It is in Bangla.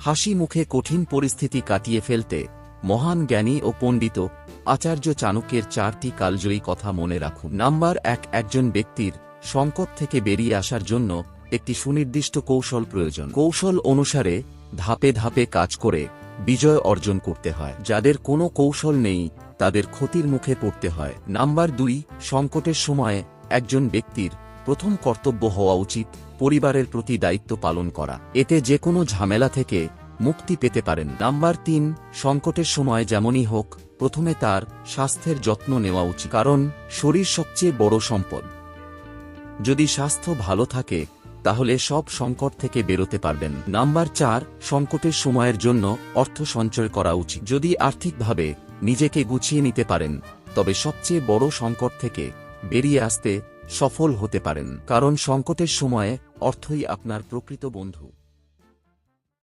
হাসি মুখে কঠিন পরিস্থিতি কাটিয়ে ফেলতে মহান জ্ঞানী ও পণ্ডিত আচার্য চাণক্যের চারটি কালজয়ী কথা মনে রাখুন। নাম্বার এক, একজন ব্যক্তির সংকট থেকে বেরিয়ে আসার জন্য একটি সুনির্দিষ্ট কৌশল প্রয়োজন। কৌশল অনুসারে ধাপে ধাপে কাজ করে বিজয় অর্জন করতে হয়। যাদের কোনো কৌশল নেই, তাদের ক্ষতির মুখে পড়তে হয়। নাম্বার দুই, সংকটের সময়ে একজন ব্যক্তির প্রথম কর্তব্য হওয়া উচিত। পরিবারের প্রতি দায়িত্ব পালন করা। এতে যে কোনো ঝামেলা থেকে মুক্তি পেতে পারেন। নাম্বার তিন, সংকটের সময় যেমনই হোক, প্রথমে তার স্বাস্থ্যের যত্ন নেওয়া উচিত। কারণ, শরীর সবচেয়ে বড় সম্পদ। যদি স্বাস্থ্য ভালো থাকে, তাহলে সব সংকট থেকে বেরোতে পারবেন। নাম্বার চার, সংকটের সময়ের জন্য অর্থ সঞ্চয় করা উচিত। যদি আর্থিকভাবে নিজেকে গুছিয়ে নিতে পারেন, তবে সবচেয়ে বড় সংকট থেকে বেরিয়ে আসতে সফল হতে পারেন কারণ সংকটের সময়ে অর্থই আপনার প্রকৃত বন্ধু।